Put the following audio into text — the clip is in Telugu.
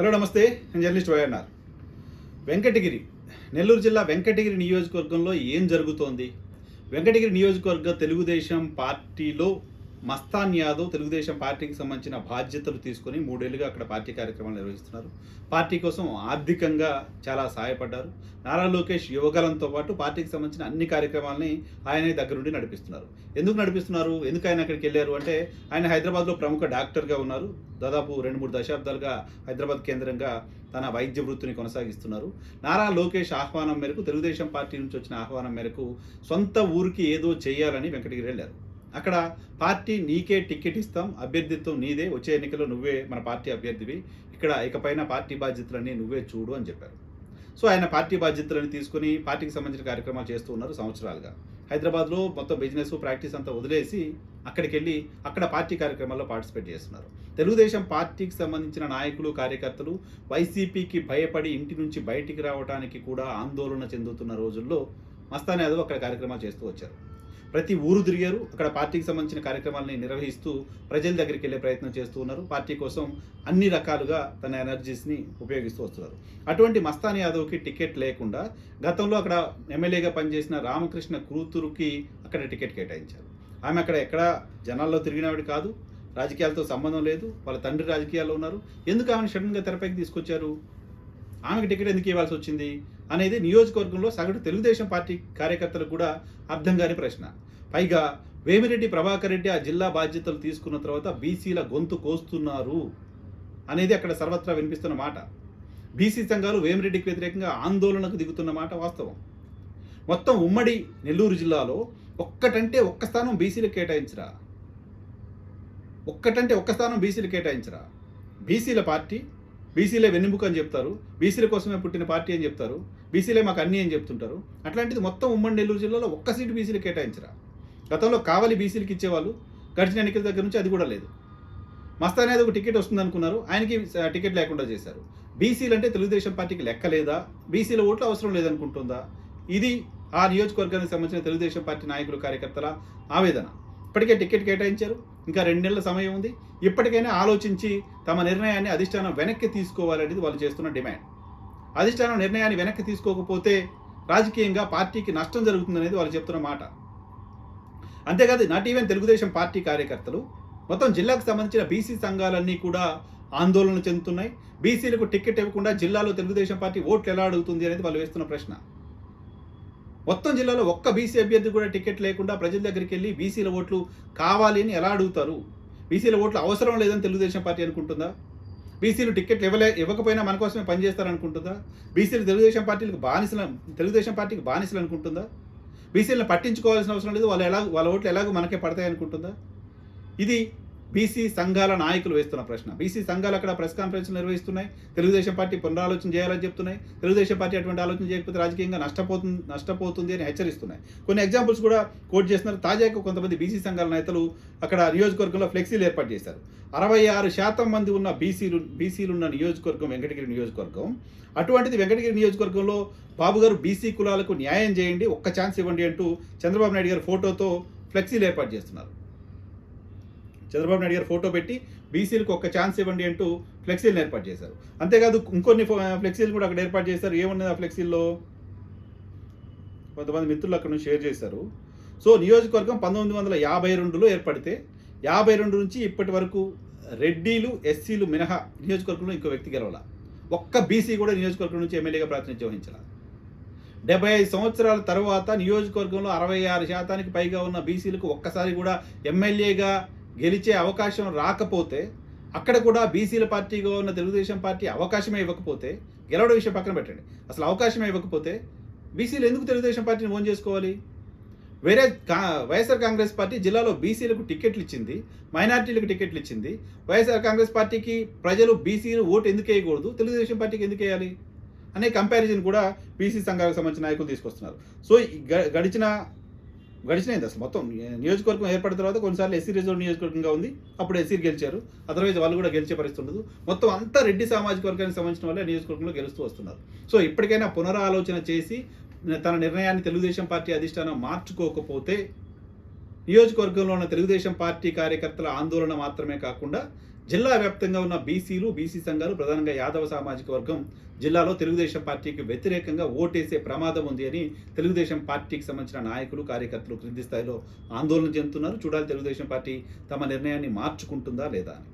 హలో నమస్తే. నేను జర్నలిస్ట్ వైఎన్ఆర్. వెంకటగిరి నెల్లూరు జిల్లా వెంకటగిరి నియోజకవర్గంలో ఏం జరుగుతోంది? వెంకటగిరి నియోజకవర్గ తెలుగుదేశం పార్టీలో మస్తాన్ యాదవ్ తెలుగుదేశం పార్టీకి సంబంధించిన బాధ్యతలు తీసుకొని మూడేళ్ళుగా అక్కడ పార్టీ కార్యక్రమాలు నిర్వహిస్తున్నారు. పార్టీ కోసం ఆర్థికంగా చాలా సహాయపడ్డారు. నారా లోకేష్ యువగలంతో పాటు పార్టీకి సంబంధించిన అన్ని కార్యక్రమాలని ఆయనే దగ్గరుండి నడిపిస్తున్నారు. ఎందుకు నడిపిస్తున్నారు? ఎందుకు ఆయన అక్కడికి వెళ్ళారు? అంటే ఆయన హైదరాబాద్లో ప్రముఖ డాక్టర్గా ఉన్నారు. దాదాపు రెండు మూడు దశాబ్దాలుగా హైదరాబాద్ కేంద్రంగా తన వైద్య వృత్తిని కొనసాగిస్తున్నారు. నారా లోకేష్ ఆహ్వానం మేరకు తెలుగుదేశం పార్టీ నుంచి వచ్చిన ఆహ్వానం మేరకు సొంత ఊరికి ఏదో చేయాలని వెంకటగిరి వెళ్ళారు. అక్కడ పార్టీ నీకే టికెట్ ఇస్తాం అభ్యర్థిత్వం నీదే వచ్చే ఎన్నికల్లో నువ్వే మన పార్టీ అభ్యర్థివి ఇక్కడ ఇకపైన పార్టీ బాధ్యతలన్నీ నువ్వే చూడు అని చెప్పారు. సో ఆయన పార్టీ బాధ్యతలను తీసుకుని పార్టీకి సంబంధించిన కార్యక్రమాలు చేస్తూ ఉన్నారు సంవత్సరాలుగా. హైదరాబాద్లో మొత్తం బిజినెస్ ప్రాక్టీస్ అంతా వదిలేసి అక్కడికి వెళ్ళి అక్కడ పార్టీ కార్యక్రమాల్లో పార్టిసిపేట్ చేస్తున్నారు. తెలుగుదేశం పార్టీకి సంబంధించిన నాయకులు కార్యకర్తలు వైసీపీకి భయపడి ఇంటి నుంచి బయటికి రావడానికి కూడా ఆందోళన చెందుతున్న రోజుల్లో మస్తానే అదో అక్కడ కార్యక్రమాలు చేస్తూ వచ్చారు. ప్రతి ఊరు తిరిగారు. అక్కడ పార్టీకి సంబంధించిన కార్యక్రమాలని నిర్వహిస్తూ ప్రజల దగ్గరికి వెళ్ళే ప్రయత్నం చేస్తూ ఉన్నారు. పార్టీ కోసం అన్ని రకాలుగా తన ఎనర్జీస్ని ఉపయోగిస్తూ వస్తున్నారు. అటువంటి మస్తాన్ యాదవ్కి టికెట్ లేకుండా గతంలో అక్కడ ఎమ్మెల్యేగా పనిచేసిన రామకృష్ణ కూతురుకి అక్కడ టికెట్ కేటాయించారు. ఆమె అక్కడ ఎక్కడ జనాల్లో తిరిగినవాడు కాదు. రాజకీయాలతో సంబంధం లేదు. వాళ్ళ తండ్రి రాజకీయాల్లో ఉన్నారు. ఎందుకు ఆమెను సడన్గా తెరపైకి తీసుకొచ్చారు? ఆమెకు టికెట్ ఎందుకు ఇవ్వాల్సి వచ్చింది అనేది నియోజకవర్గంలో సగటు తెలుగుదేశం పార్టీ కార్యకర్తలకు కూడా అర్థం కాని ప్రశ్న. పైగా వేమిరెడ్డి ప్రభాకర్ రెడ్డి ఆ జిల్లా బాధ్యతలు తీసుకున్న తర్వాత బీసీల గొంతు కోస్తున్నారు అనేది అక్కడ సర్వత్రా వినిపిస్తున్న మాట. బీసీ సంఘాలు వేమిరెడ్డికి వ్యతిరేకంగా ఆందోళనకు దిగుతున్న మాట వాస్తవం. మొత్తం ఉమ్మడి నెల్లూరు జిల్లాలో ఒక్కటంటే ఒక్క స్థానం బీసీలకు కేటాయించరా? ఒక్కటంటే ఒక్క స్థానం బీసీలు కేటాయించరా? బీసీల పార్టీ బీసీలే వెన్నెముక అని చెప్తారు. బీసీల కోసమే పుట్టిన పార్టీ అని చెప్తారు. బీసీలే మాకు అన్నీ అని చెప్తుంటారు. అట్లాంటిది మొత్తం ఉమ్మడి నెల్లూరు జిల్లాలో ఒక్క సీటు బీసీలు కేటాయించరా? గతంలో కావాలి బీసీలకు ఇచ్చేవాళ్ళు గడిచిన ఎన్నికల దగ్గర నుంచి అది కూడా లేదు. మస్తా అనేది ఒక టికెట్ వస్తుంది అనుకున్నారు. ఆయనకి టికెట్ లేకుండా చేశారు. బీసీలు అంటే తెలుగుదేశం పార్టీకి లెక్కలేదా బీసీల ఓట్లు అవసరం లేదనుకుంటుందా? ఇది ఆ నియోజకవర్గానికి సంబంధించిన తెలుగుదేశం పార్టీ నాయకులు కార్యకర్తల ఆవేదన. ఇప్పటికే టికెట్ కేటాయించారు. ఇంకా రెండు నెలల సమయం ఉంది. ఇప్పటికైనా ఆలోచించి తమ నిర్ణయాన్ని అధిష్టానం వెనక్కి తీసుకోవాలనేది వాళ్ళు చేస్తున్న డిమాండ్. అధిష్టానం నిర్ణయాన్ని వెనక్కి తీసుకోకపోతే రాజకీయంగా పార్టీకి నష్టం జరుగుతుందనేది వాళ్ళు చెప్తున్న మాట. అంతేకాదు నాట్ ఈవెన్ తెలుగుదేశం పార్టీ కార్యకర్తలు మొత్తం జిల్లాకు సంబంధించిన బీసీ సంఘాలన్నీ కూడా ఆందోళన చెందుతున్నాయి. బీసీలకు టికెట్ ఇవ్వకుండా జిల్లాలో తెలుగుదేశం పార్టీ ఓట్లు ఎలా అడుగుతుంది అనేది వాళ్ళు వేస్తున్న ప్రశ్న. మొత్తం జిల్లాలో ఒక్క బీసీ అభ్యర్థి కూడా టికెట్ లేకుండా ప్రజల దగ్గరికి వెళ్ళి బీసీల ఓట్లు కావాలి అని ఎలా అడుగుతారు? బీసీల ఓట్లు అవసరం లేదని తెలుగుదేశం పార్టీ అనుకుంటుందా? బీసీలు టికెట్లు ఇవ్వలే ఇవ్వకపోయినా మన కోసమే పనిచేస్తారనుకుంటుందా బీసీలు తెలుగుదేశం పార్టీలకు బానిసలు తెలుగుదేశం పార్టీకి బానిసలు అనుకుంటుందా? బీసీలను పట్టించుకోవాల్సిన అవసరం లేదు వాళ్ళు ఎలా వాళ్ళ ఓట్లు ఎలాగో మనకే పడతాయి అనుకుంటుందా ఇది బీసీ సంఘాల నాయకులు వేస్తున్న ప్రశ్న. బీసీ సంఘాలు అక్కడ ప్రెస్ కాన్ఫరెన్స్ నిర్వహిస్తున్నాయి? తెలుగుదేశం పార్టీ పునరాలోచన చేయాలని చెప్తున్నాయి. తెలుగుదేశం పార్టీ అటువంటి ఆలోచన చేయకపోతే రాజకీయంగా నష్టపోతుంది నష్టపోతుంది అని హెచ్చరిస్తున్నాయి. కొన్ని ఎగ్జాంపుల్స్ కూడా కోట్ చేస్తున్నారు. తాజాగా కొంతమంది బీసీ సంఘాల నేతలు అక్కడ నియోజకవర్గంలో ఫ్లెక్సీలు ఏర్పాటు చేశారు. అరవై ఆరు శాతం మంది ఉన్న బీసీలు బీసీలు ఉన్న నియోజకవర్గం వెంకటగిరి నియోజకవర్గం. అటువంటిది వెంకటగిరి నియోజకవర్గంలో బాబు గారు బీసీ కులాలకు న్యాయం చేయండి ఒక్క ఛాన్స్ ఇవ్వండి అంటూ చంద్రబాబు నాయుడు గారి ఫోటోతో ఫ్లెక్సీలు ఏర్పాటు చేస్తున్నారు. చంద్రబాబు నాయుడు గారు ఫోటో పెట్టి బీసీలకు ఒక్క ఛాన్స్ ఇవ్వండి అంటూ ఫ్లెక్సీలను ఏర్పాటు చేశారు. అంతేకాదు ఇంకొన్ని ఫ్లెక్సీలు కూడా అక్కడ ఏర్పాటు చేశారు. ఏమున్నది ఆ ఫ్లెక్సీల్లో? కొంతమంది మిత్రులు అక్కడ నుంచి షేర్ చేశారు. సో నియోజకవర్గం పంతొమ్మిది వందల యాభై రెండులో ఏర్పడితే యాభై రెండు నుంచి ఇప్పటి వరకు రెడ్డీలు ఎస్సీలు మినహా నియోజకవర్గంలో ఇంకో వ్యక్తి గెలవాల. ఒక్క బీసీ కూడా నియోజకవర్గం నుంచి ఎమ్మెల్యేగా ప్రాతినిధ్యం వహించాల. డెబ్బై ఐదు సంవత్సరాల తర్వాత నియోజకవర్గంలో అరవై ఆరు శాతానికి పైగా ఉన్న బీసీలకు ఒక్కసారి కూడా ఎమ్మెల్యేగా గెలిచే అవకాశం రాకపోతే అక్కడ కూడా బీసీల పార్టీగా ఉన్న తెలుగుదేశం పార్టీ అవకాశమే ఇవ్వకపోతే గెలవడం విషయం పక్కన పెట్టండి. అసలు అవకాశమే ఇవ్వకపోతే బీసీలు ఎందుకు తెలుగుదేశం పార్టీని ఓన్ చేసుకోవాలి? వేరే కా వైఎస్ఆర్ కాంగ్రెస్ పార్టీ జిల్లాలో బీసీలకు టికెట్లు ఇచ్చింది మైనార్టీలకు టికెట్లు ఇచ్చింది. వైఎస్ఆర్ కాంగ్రెస్ పార్టీకి ప్రజలు బీసీలు ఓటు ఎందుకు వేయకూడదు? తెలుగుదేశం పార్టీకి ఎందుకు వేయాలి? అనే కంపారిజన్ కూడా బీసీ సంఘాలకు సంబంధించిన నాయకులు తీసుకొస్తున్నారు. సో గ- గడిచిన గడిచినైంది అసలు. మొత్తం నియోజకవర్గం ఏర్పడిన తర్వాత కొన్నిసార్లు ఎస్సీ రిజర్వ్ నియోజకవర్గంగా ఉంది. అప్పుడు ఎస్సీ గెలిచారు. అదర్వైజ్ వాళ్ళు కూడా గెలిచే పరిస్థితి ఉండదు. మొత్తం అంతా రెడ్డి సామాజిక వర్గానికి సంబంధించిన వాళ్ళే నియోజకవర్గంలో గెలుస్తూ వస్తున్నారు. సో ఇప్పటికైనా పునరాలోచన చేసి తన నిర్ణయాన్ని తెలుగుదేశం పార్టీ అధిష్టానం మార్చుకోకపోతే నియోజకవర్గంలో ఉన్న తెలుగుదేశం పార్టీ కార్యకర్తల ఆందోళన మాత్రమే కాకుండా జిల్లా వ్యాప్తంగా ఉన్న బీసీలు బీసీ సంఘాలు ప్రధానంగా యాదవ సామాజిక వర్గం జిల్లాలో తెలుగుదేశం పార్టీకి వ్యతిరేకంగా ఓటేసే ప్రమాదం ఉంది అని తెలుగుదేశం పార్టీకి సంబంధించిన నాయకులు కార్యకర్తలు క్రింది స్థాయిలో ఆందోళన చెందుతున్నారు. చూడాలి తెలుగుదేశం పార్టీ తమ నిర్ణయాన్ని మార్చుకుంటుందా లేదా అని.